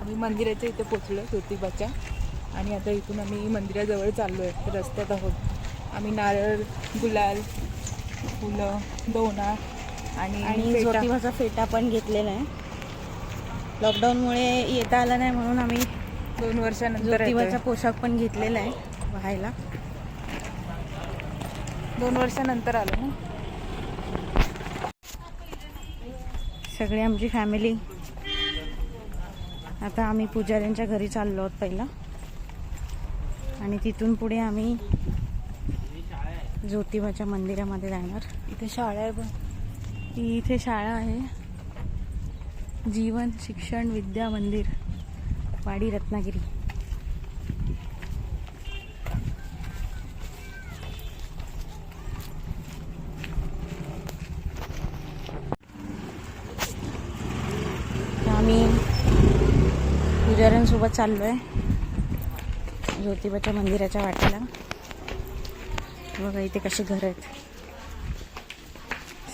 आम्ही मंदिराच्या इथे पोचलो ज्योतिबाच्या. आणि आता इथून आम्ही मंदिराजवळ चाललो आहे रस्त्यात आहोत. आम्ही नारळ गुलाल फुलं दोना आणि. ज्योतिबाचा फेटा पण घेतलेला आहे. लॉकडाऊनमुळे येता आलं नाही म्हणून आम्ही दोन वर्षानंतर ज्योतिबाचा. पोशाख पण घेतलेला आहे व्हायला दोन वर्षानंतर आलो ना. सगळी आमची फॅमिली आता आम्ही पुजाऱ्यांच्या घरी चाललो आहोत पहिला. आणि तिथून पुढे आम्ही ज्योतिबाच्या मंदिरामध्ये जाणार इथे शाळा आहे पण इथे शाळा आहे. जीवन शिक्षण विद्या मंदिर. वाडी रत्नागिरी आम्ही पुजाऱ्यांसोबत चाललो आहे ज्योतिबाच्या मंदिराच्या वाटेला. बघा इथे कसे घर आहेत.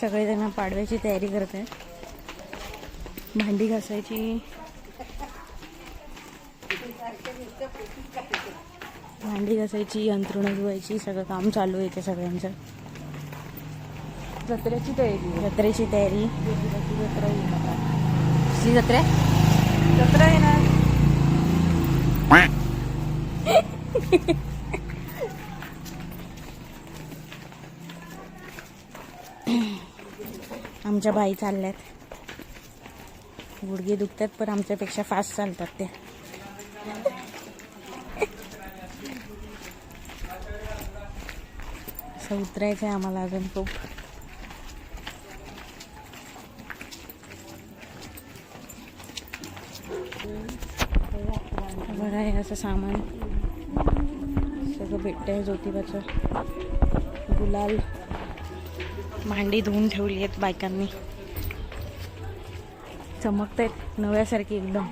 सगळेजण पाडव्याची तयारी करत आहेत भांडी घासायची. भांडी घासायची अंथरुणं धुवायची सगळं काम चालू आहे इथे सगळ्यांचं. जत्रेची तयारी. जत्रेची तयारी. जत्रा जत्रा आहे? जत्रा आहे ना. आमच्या बाई चालल्यात. गुडघे दुखतात पण आमच्यापेक्षा फास्ट चालतात ते. असं उतरायचं आहे आम्हाला अजून खूप. बरं आहे असं सामान. सगळं भेटतं आहे ज्योतिबाचं. गुलाल भांडी धुवून ठेवली आहेत बायकांनी. चमकत आहेत नव्यासारखी एकदम.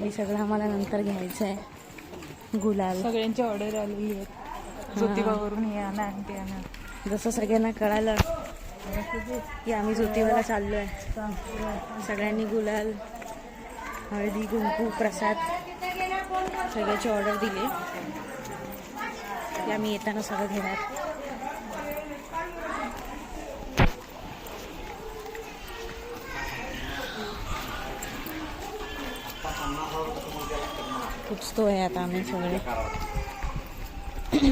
हे सगळं आम्हाला नंतर घ्यायचं आहे गुलाल. सगळ्यांची ऑर्डर आलेली आहेत. ज्योतिबावरून हे. आणा आणि ते आणा. जसं सगळ्यांना कळालं की आम्ही ज्योतिबाला चाललो आहे सगळ्यांनी गुलाल हळदी कुंकू प्रसाद सगळ्याची ऑर्डर दिली. की आम्ही येताना सगळं घेणार. पुचतोय आता आम्ही सगळे.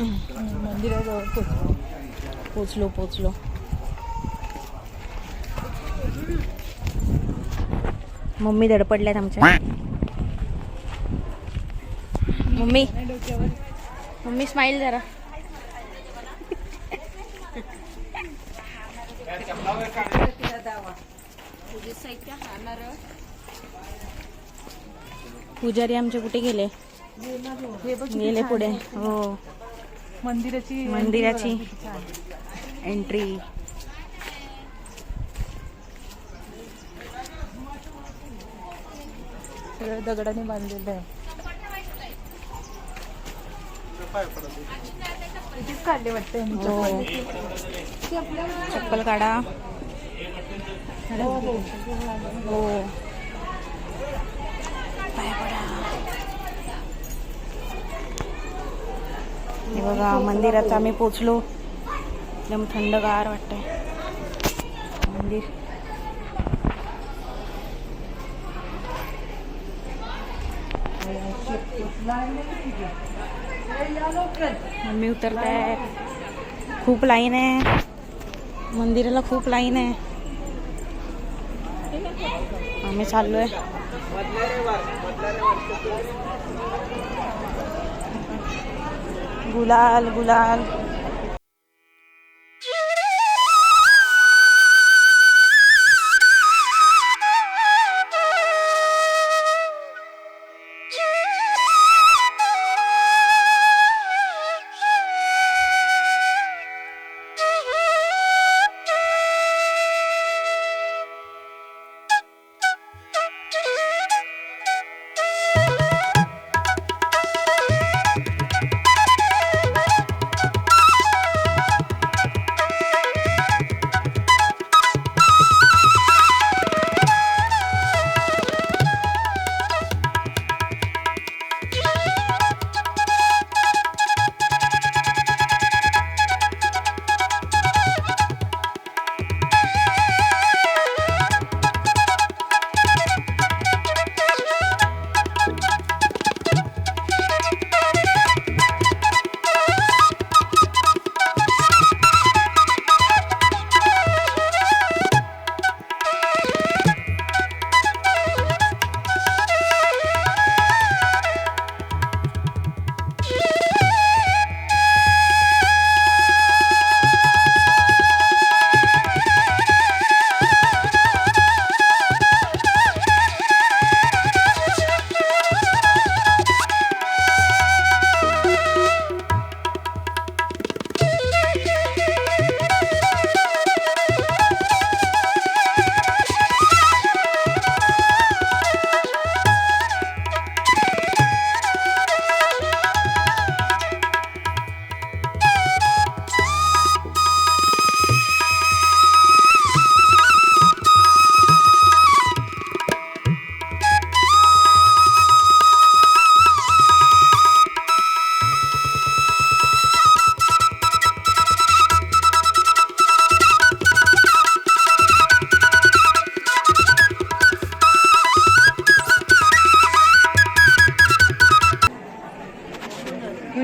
मंदिराजवळ पोचलो पोचलो पोचलो. मम्मी धडपडल्यात आमच्या. मम्मी मम्मी स्माईल जरा. पुजारी आमचे कुठे गेले गेले पुढे. हो मंदिराची मंदिराची. एंट्री सगळं दगडाने बांधलेलं आहे काढले वाटतं हो चप्पल. चप्पल काढा हो, हो. हो पडा हे बघा मंदिरात आम्ही पोचलो. एकदम थंडगार वाटतंय. मंदिर. मम्मी उतरतायत. खूप लाईन आहे. मंदिराला खूप लाईन आहे. आम्ही चाललोय. गुलाल गुलाल.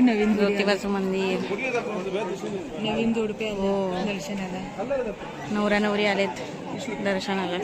ज्योतिबाचं मंदिर. नवीन जोडपे हो. दर्शनाला. नवरा नवरी आलेत दर्शनाला.